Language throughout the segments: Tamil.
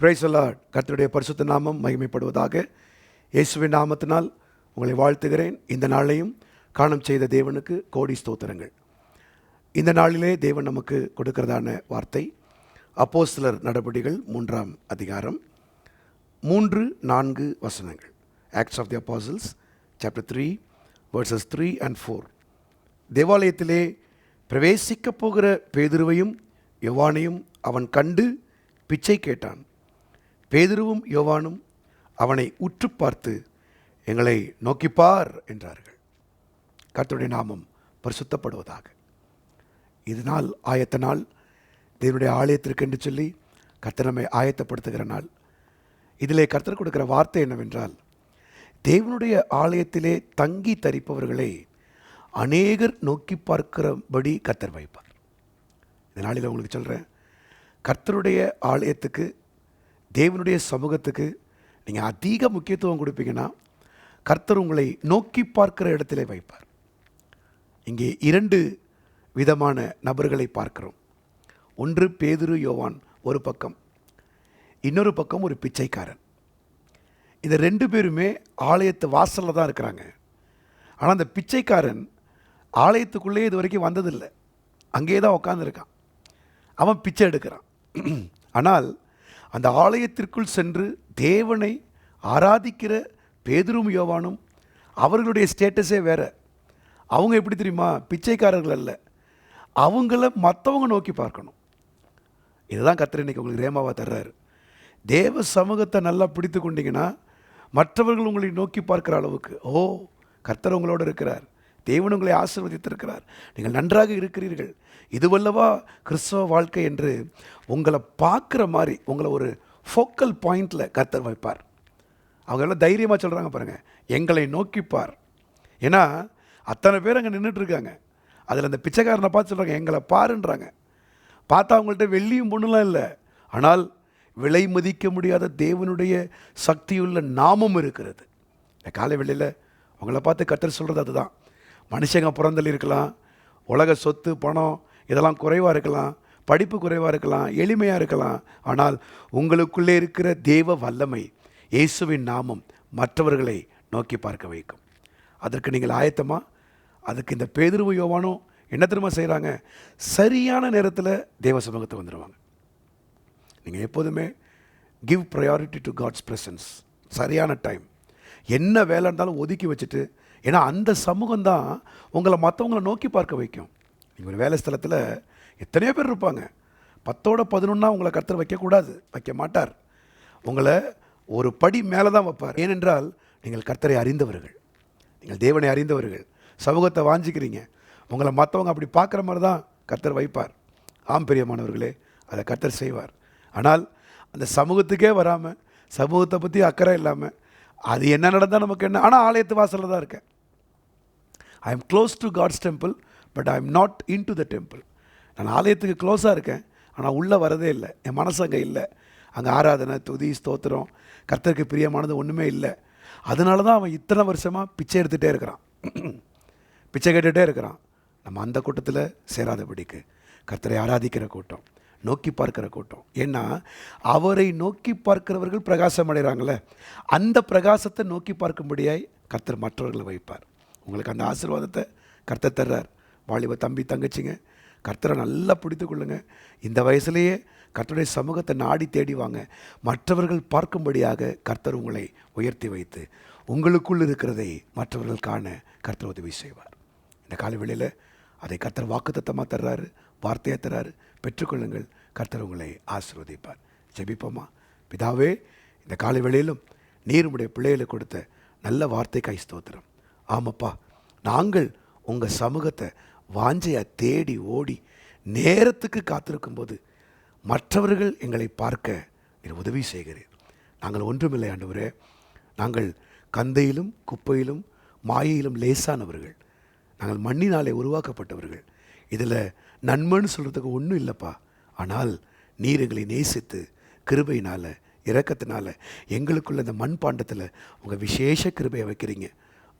பிரைசலாட் கர்த்தருடைய பரிசுத்த நாமம் மகிமைப்படுவதாக இயேசுவின் நாமத்தினால் உங்களை வாழ்த்துகிறேன். இந்த நாளையும் காணம் செய்த தேவனுக்கு கோடி ஸ்தோத்திரங்கள். இந்த நாளிலே தேவன் நமக்கு கொடுக்கிறதான வார்த்தை அப்போஸ்தலர் நடபடிகள் மூன்றாம் அதிகாரம் மூன்று நான்கு வசனங்கள். Acts of the Apostles chapter three verses three and four தேவாலயத்திலே பிரவேசிக்கப் போகிற பேதுருவையும் யுவானையும் அவன் கண்டு பிச்சை கேட்டான். பேதுருவும் யோவானும் அவனை உற்று பார்த்து எங்களை நோக்கிப்பார் என்றார்கள். கர்த்தருடைய நாமம் பரிசுத்தப்படுவதாக. இது நாள் ஆயத்த நாள் தேவனுடைய ஆலயத்திற்கென்று சொல்லி கர்த்தர் நம்மை ஆயத்தப்படுத்துகிற நாள். இதிலே கர்த்தர் கொடுக்கிற வார்த்தை என்னவென்றால் தேவனுடைய ஆலயத்திலே தங்கி தரிப்பவர்களை அநேகர் நோக்கி பார்க்கிறபடி கர்த்தர் வைப்பார். இந்த நாளில் உங்களுக்கு சொல்கிறேன் கர்த்தருடைய ஆலயத்துக்கு தேவனுடைய சமூகத்துக்கு நீங்கள் அதிக முக்கியத்துவம் கொடுப்பீங்கன்னா கர்த்தர் உங்களை நோக்கி பார்க்கிற இடத்திலே வைப்பார். இங்கே இரண்டு விதமான நபர்களை பார்க்கிறோம். ஒன்று பேதுரு யோவான் ஒரு பக்கம். இன்னொரு பக்கம் ஒரு பிச்சைக்காரன். இந்த ரெண்டு பேருமே ஆலயத்து வாசலில் தான் இருக்கிறாங்க. ஆனால் அந்த பிச்சைக்காரன் ஆலயத்துக்குள்ளே இது வரைக்கும் வந்ததில்லை. அங்கேயே தான் உட்காந்துருக்கான் அவன் பிச்சை எடுக்கிறான். ஆனால் அந்த ஆலயத்திற்குள் சென்று தேவனை ஆராதிக்கிற பேதரும் யோவானும் அவர்களுடைய ஸ்டேட்டஸே வேறு. அவங்க எப்படி தெரியுமா? பிச்சைக்காரர்கள் அல்ல. அவங்கள மற்றவங்க நோக்கி பார்க்கணும். இதுதான் கத்திர இன்னைக்கு உங்களுக்கு ரேமாவாக தர்றாரு. தேவ சமூகத்தை நல்லா பிடித்து கொண்டீங்கன்னா மற்றவர்கள் உங்களை நோக்கி பார்க்குற அளவுக்கு ஓ கர்த்தர் உங்களோடு இருக்கிறார். தேவன் உங்களை ஆசிர்வதித்திருக்கிறார். நீங்கள் நன்றாக இருக்கிறீர்கள். இதுவல்லவா கிறிஸ்தவ வாழ்க்கை என்று உங்களை பார்க்குற மாதிரி உங்களை ஒரு ஃபோக்கல் பாயிண்டில் கர்த்தர் வைப்பார். அவங்க எல்லாம் தைரியமாக சொல்கிறாங்க பாருங்கள் எங்களை நோக்கிப்பார் ஏன்னா அத்தனை பேர் அங்கே நின்றுட்டு இருக்காங்க அதில் அந்த பிச்சைக்காரனை பார்த்து சொல்கிறாங்க எங்களை பாருன்றாங்க. பார்த்தா அவங்கள்ட்ட வெள்ளியும் பொண்ணுலாம் இல்லை. ஆனால் விலை மதிக்க முடியாத தேவனுடைய சக்தியுள்ள நாமம் இருக்கிறது. இந்த காலை வெளியில் அவங்கள பார்த்து கத்தர் சொல்கிறது அதுதான். மனுஷங்க பிறந்தல் இருக்கலாம் உலக சொத்து பணம் இதெல்லாம் குறைவாக இருக்கலாம் படிப்பு குறைவாக இருக்கலாம் எளிமையாக இருக்கலாம். ஆனால் உங்களுக்குள்ளே இருக்கிற தேவ வல்லமை இயேசுவின் நாமம் மற்றவர்களை நோக்கி பார்க்க வைக்கும். அதற்கு நீங்கள் ஆயத்தமாக அதுக்கு இந்த பேதுருவு யோவானும் என்ன திரும்ப செய்கிறாங்க சரியான நேரத்தில் தேவ சமூகத்தை வந்துடுவாங்க நீங்கள் எப்போதுமே give priority to God's presence சரியான டைம் என்ன வேலை இருந்தாலும் ஒதுக்கி வச்சுட்டு ஏன்னா அந்த சமூகம் தான் உங்களை மற்றவங்களை நோக்கி பார்க்க வைக்கும். நீங்கள் ஒரு வேலை ஸ்தலத்தில் எத்தனையோ பேர் இருப்பாங்க. பத்தோட பதினொன்னா உங்களை கர்த்தர் வைக்கக்கூடாது வைக்க மாட்டார் உங்களை ஒரு படி மேலே தான் வைப்பார். ஏனென்றால் நீங்கள் கர்த்தரை அறிந்தவர்கள். நீங்கள் தேவனை அறிந்தவர்கள். சமூகத்தை வாஞ்சிக்கிறீங்க. உங்களை மற்றவங்க அப்படி பார்க்குற மாதிரி தான் கர்த்தர் வைப்பார். ஆம் பெரியமானவர்களே அதை கர்த்தர் செய்வார். ஆனால் அந்த சமூகத்துக்கே வராமல் சமூகத்தை பற்றி அக்கறை இல்லாமல் அது என்ன நடந்தால் நமக்கு என்ன? ஆனால் ஆலயத்து வாசலில் தான் இருக்கேன். I am close to God's temple but I am not in to the temple நான் ஆலயத்துக்கு க்ளோஸாக இருக்கேன் ஆனால் உள்ளே வரதே இல்லை. என் மனசு அங்கே இல்லை. அங்கே ஆராதனை துதி ஸ்தோத்திரம் கர்த்தருக்கு பிரியமானது ஒன்றுமே இல்லை. அதனால தான் அவன் இத்தனை வருஷமாக பிச்சை எடுத்துகிட்டே இருக்கிறான். பிச்சை கேட்டுகிட்டே இருக்கிறான். நம்ம அந்த கூட்டத்தில் சேராதபடிக்கு கர்த்தரை ஆராதிக்கிற கூட்டம் நோக்கி பார்க்கிற கூட்டம். ஏன்னா அவரை நோக்கி பார்க்கிறவர்கள் பிரகாசம் அடைகிறாங்களே. அந்த பிரகாசத்தை நோக்கி பார்க்கும்படியாய் கர்த்தர் மற்றவர்களை வைப்பார். உங்களுக்கு அந்த ஆசீர்வாதத்தை கர்த்தர் தர்றார். வாலிப தம்பி தங்கச்சிங்க கர்த்தரை நல்லா பிடித்து கொள்ளுங்க இந்த வயசுலேயே கர்த்தருடைய சமூகத்தை நாடி தேடி வாங்க. மற்றவர்கள் பார்க்கும்படியாக கர்த்தர் உங்களை உயர்த்தி வைத்து உங்களுக்குள் இருக்கிறதை மற்றவர்கள் காண கர்த்தர் உதவி செய்வார். இந்த காலவெளியில் அதை கர்த்தர் வாக்குத்தத்தமாக தர்றாரு வார்த்தையாக தர்றாரு. பெற்றுக்கொள்ளுங்கள். கர்த்தர் உங்களை ஆசீர்வதிப்பார். ஜெபிப்போமா? பிதாவே இந்த காலை வேளையிலும் நீர் உடைய பிள்ளைகளுக்கு கொடுத்த நல்ல வார்த்தைக்காய் ஸ்தோத்திரம். ஆமாப்பா நாங்கள் உங்கள் சமூகத்தை வாஞ்சையாக தேடி ஓடி நேரத்துக்கு காத்திருக்கும்போது மற்றவர்கள் எங்களை பார்க்க நீர் உதவி செய்கிறீர். நாங்கள் ஒன்றுமில்லை ஆண்டவரே. நாங்கள் கந்தையிலும் குப்பையிலும் மாயையிலும் லேசானவர்கள். நாங்கள் மண்ணினாலே உருவாக்கப்பட்டவர்கள். இதில் நன்மைன்னு சொல்கிறதுக்கு ஒன்றும் இல்லைப்பா. ஆனால் நீர் எங்களை நேசித்து கிருபையினால் இறக்கத்தினால எங்களுக்குள்ள இந்த மண் பாண்டத்தில் உங்கள் விசேஷ கிருபையை வைக்கிறீங்க.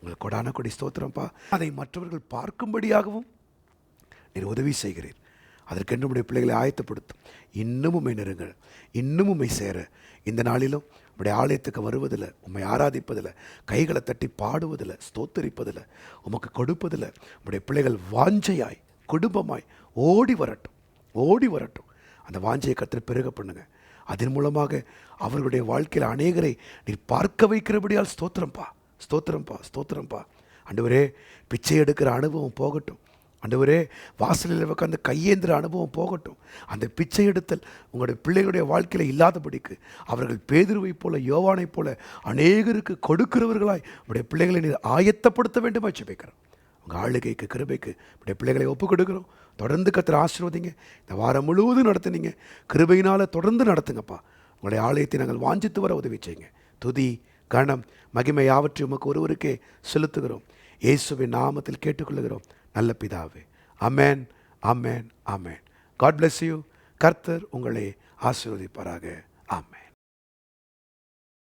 உங்கள் கொடான கொடி ஸ்தோத்திரம்ப்பா அதை மற்றவர்கள் பார்க்கும்படியாகவும் நீர் உதவி செய்கிறீர். அதற்கென்று உடைய பிள்ளைகளை ஆயத்தப்படுத்தும். இன்னும் உம்மை நெருங்கள் இன்னும் சேர. இந்த நாளிலும் உடைய ஆலயத்துக்கு வருவதில் உம்மை ஆராதிப்பதில் கைகளை தட்டி பாடுவதில் ஸ்தோத்தரிப்பதில் உமக்கு கொடுப்பதில் உடைய பிள்ளைகள் வாஞ்சையாய் குடும்பமாய் ஓடி வரட்டும் ஓடி வரட்டும். அந்த வாஞ்சையை கத்திர பெருக பண்ணுங்க. அதன் மூலமாக அவர்களுடைய வாழ்க்கையில் அநேகரை நீர் பார்க்க வைக்கிறபடியால் ஸ்தோத்திரம்பா. ஸ்தோத்திரம்பா ஸ்தோத்திரம்பா. ஆண்டவரே பிச்சை எடுக்கிற அனுபவம் போகட்டும். ஆண்டவரே வாசலில் உட்காந்து கையேந்திர அனுபவம் போகட்டும். அந்த பிச்சை எடுத்தல் உங்களுடைய பிள்ளைகளுடைய வாழ்க்கையில் இல்லாதபடிக்கு அவர்கள் பேதுருவைப் போல யோவானைப் போல அநேகருக்கு கொடுக்கிறவர்களாய் உடைய பிள்ளைகளை நீர் ஆயத்தப்படுத்த வேண்டும் ஜெபிக்கிறோம். உங்கள் ஆளுகைக்கு கிருபைக்கு உடைய பிள்ளைகளை ஒப்புக் கொடுக்குறோம் தொடர்ந்து கத்திர ஆசீர்வதிங்க. இந்த வாரம் முழுவதும் நடத்துனீங்க. கிருபையினால் தொடர்ந்து நடத்துங்கப்பா. உங்களுடைய ஆலயத்தை நாங்கள் வாஞ்சித்து வர உதவி செய்யுங்க. துதி கணம் மகிமை யாவற்றை உமக்கு ஒருவருக்கே செலுத்துகிறோம். இயேசுவின் நாமத்தில் கேட்டுக்கொள்கிறோம் நல்ல பிதாவே. Amen amen amen God bless you கர்த்தர் உங்களை ஆசீர்வதிப்பாராக. ஆமேன்.